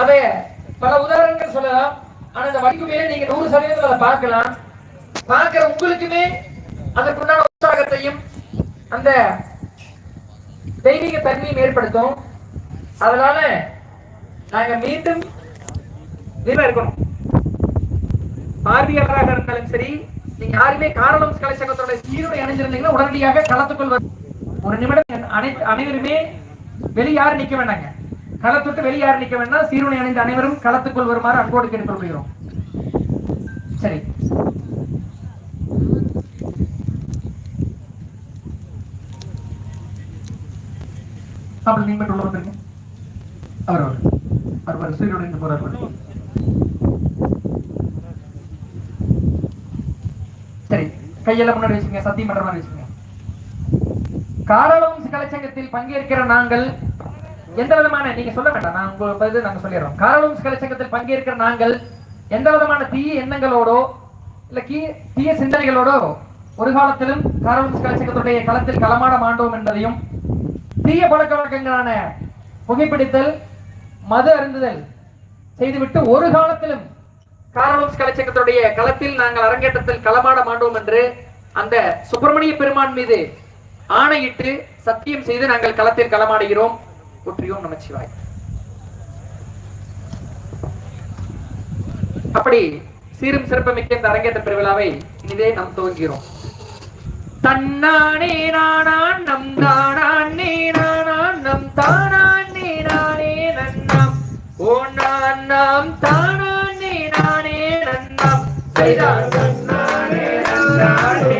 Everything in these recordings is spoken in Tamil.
அதை பல உதாரணங்கள் சொல்லலாம். ஆனா இந்த வடிவமே நீங்க நூறு சதவீதம் அதை பார்க்கலாம். பார்க்கிற உங்களுக்குமே அதற்குண்டான உற்சாகத்தையும் அந்த தெய்வீக தன்மையும் ஏற்படுத்தும். அதனால நாங்க மீண்டும் நிலைமை இருக்கணும். பார்வையாளராக இருந்தாலும் சரி நீங்க யாருமே காரணம் கலைச்சங்கத்தோட சங்கத்தோட இணைஞ்சிருந்தீங்கன்னா அணிஞ்சிருந்தீங்கன்னா உடனடியாக கலந்து வரும் ஒரு நிமிடம் அனை அனைவருமே வெளியே யாரும் நிக்க வேண்டாங்க. களத்துட்டு வெளியே யாரும் வேண்டாம். சீருணை அணிந்த அனைவரும் களத்துக்குள் வருமாறு அன்போடு கேட்டுக்கொள்கிறோம் சரி. அப்படி நீங்க மட்டும் உள்ள வந்துருங்க. அவர் அவர். அவர் அவர் சீருடை அணிந்து போறார் சரி. கையெல்லாம் முன்னாடி வச்சுங்க சத்தியம் பண்ற மாதிரி வச்சுங்க காரளவம்ச கலைச்சங்கத்தில் பங்கேற்கிற நாங்கள் எந்த விதமான நீங்க சொல்ல வேண்டாம் நான் உங்க பதில் நாங்க சொல்லிடுறோம். காரளவம்ச கலைச்சங்கத்தில் பங்கேற்கிற நாங்கள் எந்த விதமான தீய எண்ணங்களோடோ இல்ல கீ- தீய சிந்தனைகளோடோ ஒரு காலத்திலும் காரளவம்ச கலைச்சங்கத்துடைய களத்தில் களமாட மாண்டோம் என்பதையும் தீய பழக்க வழக்கங்களான புகைப்பிடித்தல் மது அருந்துதல் செய்துவிட்டு ஒரு காலத்திலும் காரணம் கலைச்சங்கத்துடைய களத்தில் நாங்கள் அரங்கேற்றத்தில் களமாட மாண்டோம் என்று அந்த சுப்பிரமணிய பெருமான் மீது ஆணையிட்டு சத்தியம் செய்து நாங்கள் களத்தில் களமாடுகிறோம். ஒற்றியோம் நமச்சிவாய். அப்படி சீரும் சிறப்புமிக்க இந்த அரங்கேற்ற பெருவிழாவை இனிதே நாம் துவங்குகிறோம். தன்னானே நானான் நம் தானான் நீ நானான் நம் தானான் நீ நானே நன்னாம். ஓ நான் நாம் தானான் நீ நானே நன்னாம். செய்தான் தன்னானே நன்னானே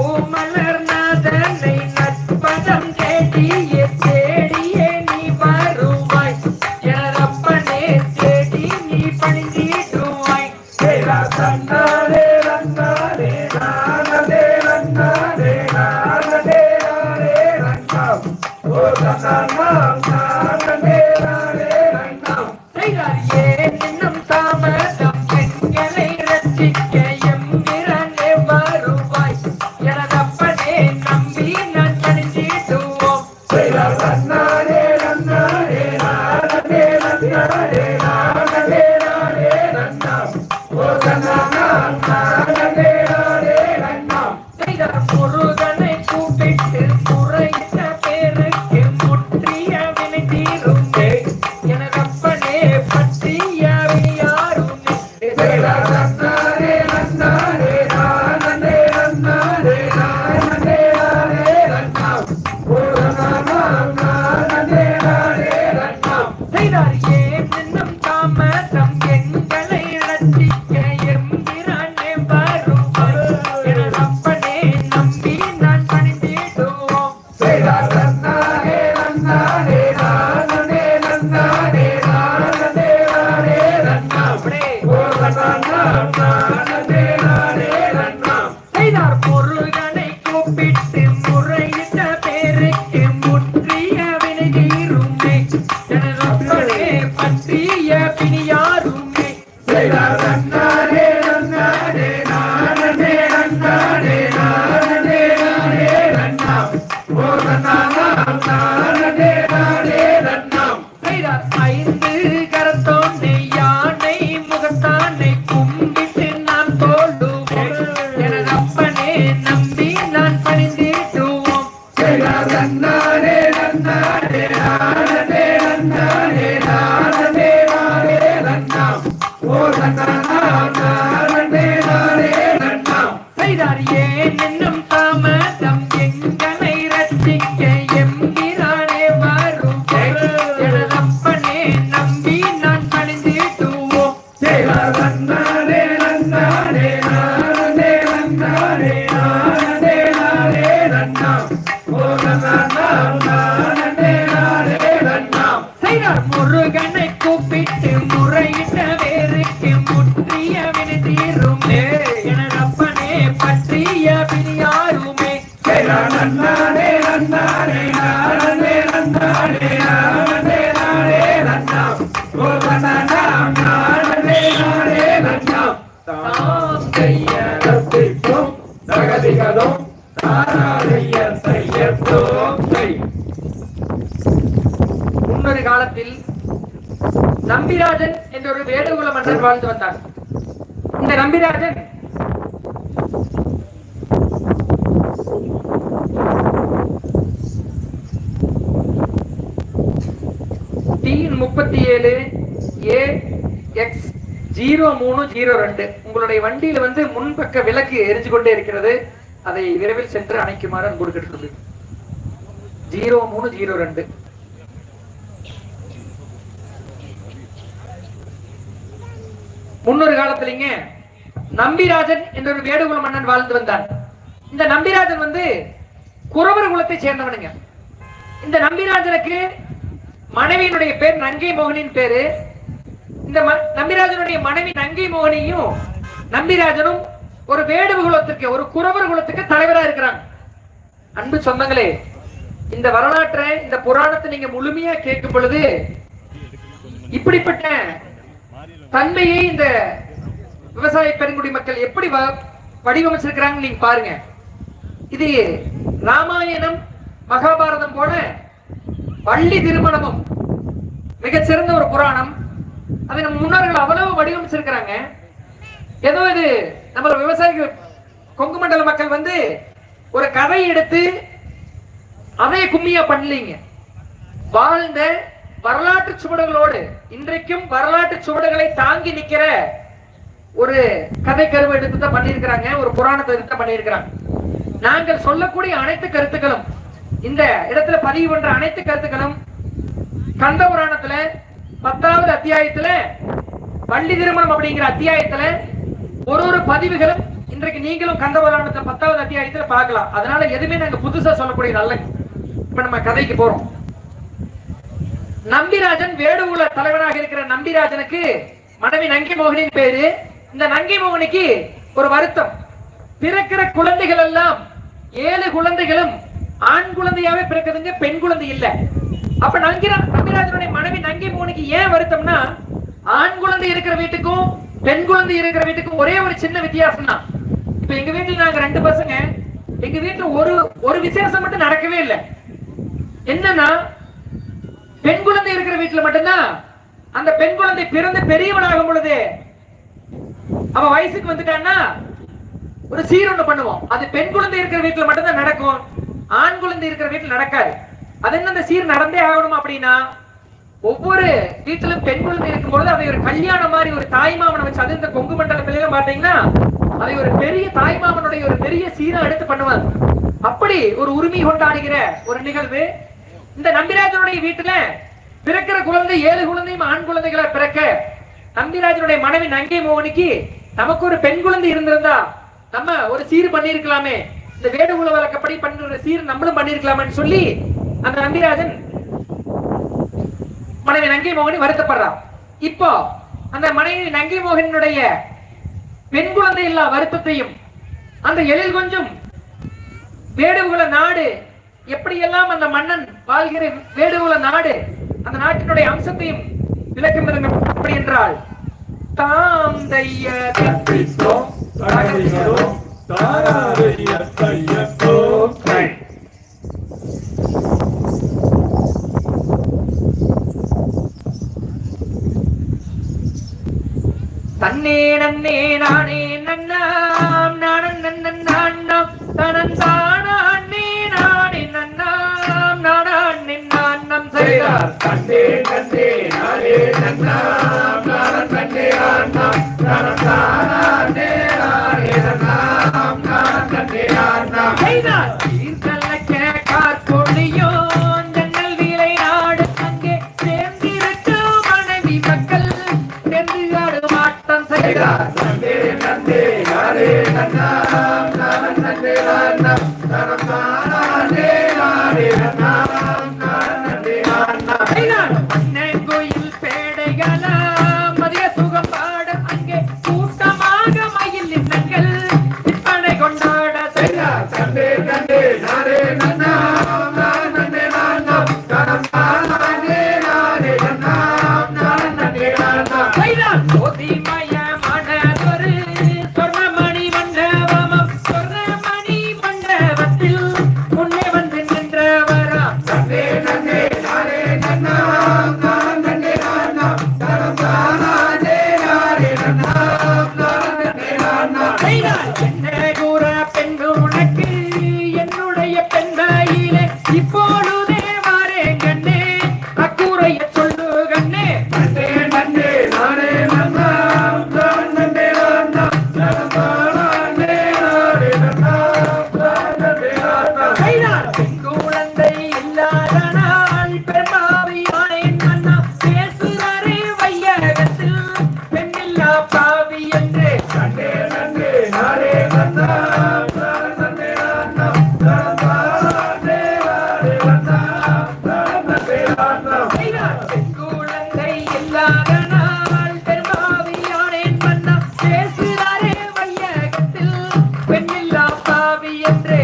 செய்தார் ஏன் வாழ்ந்து வந்தார். இந்த நம்பிராஜன் டி முப்பத்தி ஏழு ஏ எக்ஸ் ஜீரோ மூணு ஜீரோ ரெண்டு. உங்களுடைய வண்டியில வந்து முன்பக்க விளக்கு எரிஞ்சு கொண்டே இருக்கிறது. அதை விரைவில் சென்று அணைக்குமாறு அன்போடு ஜீரோ மூணு ஜீரோ ரெண்டு. முன்னொரு காலத்திலிங்க நம்பிராஜன் என்ற ஒரு வேடுகுல மன்னன் வாழ்ந்து வந்தார். இந்த நம்பிராஜன் வந்து குறவர் குலத்தை சேர்ந்தவனுங்க. இந்த நம்பிராஜனுக்கு மனைவியினுடைய பேர் நங்கை மோகனின் பேரு. இந்த நம்பிராஜனுடைய மனைவி நங்கை மோகனியும் நம்பிராஜனும் ஒரு வேடுவ குலத்திற்கு ஒரு குறவர் குலத்துக்கு தலைவரா இருக்கிறாங்க. அன்பு சொந்தங்களே இந்த வரலாற்றை இந்த புராணத்தை நீங்க முழுமையா கேட்கும் பொழுது இப்படிப்பட்ட தன்மையை இந்த விவசாய பெருங்குடி மக்கள் எப்படி வ- நீங்க பாருங்க. இது ராமாயணம் மகாபாரதம் போல வள்ளி திருமணமும் மிகச்சிறந்த ஒரு புராணம். அதை நம்ம முன்னோர்கள் அவ்வளவு வடிவமைச்சிருக்கிறாங்க. ஏதோ இது நம்ம விவசாயிகள் கொங்கு மண்டல மக்கள் வந்து ஒரு கதை எடுத்து அதை கும்மியா பண்ணலீங்க. வாழ்ந்த வரலாற்று சுவடுகளோடு இன்றைக்கும் வரலாற்று சுவடுகளை தாங்கி நிக்கிற ஒரு கதை கருவை எடுத்து தான் பண்ணியிருக்கிறாங்க ஒரு புராணத்தை எடுத்து தான் பண்ணியிருக்கிறாங்க. நாங்கள் சொல்லக்கூடிய அனைத்து கருத்துக்களும் இந்த இடத்துல பதிவு பண்ற அனைத்து கருத்துக்களும் கந்த புராணத்துல பத்தாவது அத்தியாயத்துல பள்ளி திருமணம் அப்படிங்கிற அத்தியாயத்துல ஒரு ஒரு பதிவுகளும் இன்றைக்கு நீங்களும் கந்த புராணத்துல பத்தாவது அத்தியாயத்துல பார்க்கலாம். அதனால எதுவுமே நாங்க புதுசா சொல்லக்கூடியது அல்ல. இப்ப நம்ம கதைக்கு போறோம். நம்பிராஜன் வேடுகுல தலைவனாக இருக்கிற நம்பிராஜனுக்கு மனைவி நங்கி மோகனின் பேரு. இந்த நங்கி மோகனுக்கு ஒரு வருத்தம். பிறக்கிற குழந்தைகள் எல்லாம் ஏழு குழந்தைகளும் ஆண் குழந்தையாவே பிறக்குதுங்க பெண் குழந்தை இல்ல. அப்ப நங்கிரா நம்பிராஜனுடைய மனைவி நங்கி மோகனுக்கு ஏன் வருத்தம்னா ஆண் குழந்தை இருக்கிற வீட்டுக்கும் பெண் குழந்தை இருக்கிற வீட்டுக்கும் ஒரே ஒரு சின்ன வித்தியாசம் தான் இப்ப எங்க வீட்டுல நாங்க ரெண்டு பசங்க எங்க வீட்டுல ஒரு ஒரு விசேஷம் மட்டும் நடக்கவே இல்லை. என்னன்னா பெண் குழந்தை இருக்கிற வீட்டுல மட்டும்தான். அந்த பெண் குழந்தை பிறந்து பெரியவனாகும் பொழுது அவ வயசுக்கு வந்துட்டான்னா ஒரு சீர் ஒண்ணு பண்ணுவோம். அது பெண் குழந்தை இருக்கிற வீட்டுல மட்டும்தான் நடக்கும். ஆண் குழந்தை இருக்கிற வீட்டுல நடக்காது. அது என்ன அந்த சீர் நடந்தே ஆகணும் அப்படின்னா ஒவ்வொரு வீட்டிலும் பெண் குழந்தை இருக்கும் பொழுது அதை ஒரு கல்யாணம் மாதிரி ஒரு தாய்மாமனை வச்சு அது இந்த கொங்கு மண்டலத்துல பாத்தீங்கன்னா அதை ஒரு பெரிய தாய்மாமனுடைய ஒரு பெரிய சீரா எடுத்து பண்ணுவாங்க. அப்படி ஒரு உரிமை கொண்டாடுகிற ஒரு நிகழ்வு இந்த நம்பிராஜனுடைய வீட்டுல பிறக்கிற குழந்தை ஏழு குழந்தையும் ஆண் குழந்தைகளா பிறக்க நம்பிராஜனுடைய மனைவி நங்கை மோகனுக்கு நமக்கு ஒரு பெண் குழந்தை இருந்திருந்தா நம்ம ஒரு சீர் பண்ணியிருக்கலாமே. இந்த வேடுகுல வழக்கப்படி பண்ற சீர் நம்மளும் பண்ணியிருக்கலாமேன்னு சொல்லி அந்த நம்பிராஜன் மனைவி நங்கை மோகனி வருத்தப்படுறான். இப்போ அந்த மனைவி நங்கை மோகனுடைய பெண் குழந்தை இல்லா வருத்தத்தையும் அந்த எழில் கொஞ்சம் வேடுகுல நாடு எப்படியெல்லாம் அந்த மன்னன் வாழ்கிற வேடுகுல நாடு அந்த நாட்டினுடைய அம்சத்தையும் விளக்கம் அப்படி என்றால் தாம் தைய தன்னே நன்னே நானே நன்னாம் நானன் நன்னன் நான்னாம் தனன் நானே நன்னாம் நானான் நான்னம் செய்தார் செய்தார் தன்னே நன்னே நானே நன்னாம் நானன் நன்னே நானாம் நானன் தானே நானே நன்னாம் நானன் நன்னே நானாம் செய்தார் சீர்கலக்க கார்கொடியோ ஜன்னல் வீலை நாடு அங்கே சேர்ந்திருக்கும் மனைவி மக்கள் சேர்ந்து ஆடும் ஆட்டம் செய்தார் செய்தார் நன்னே நன்னே நானே நன்னாம் நானன் நன்னே நானாம் நானன் தானே நானே நன்னாம் நானன் நன்னே நானாம் செய்தார் மன்னன் கோயில் பேடைகளா மதிய சுகம் சண்டே சண்டே என்றே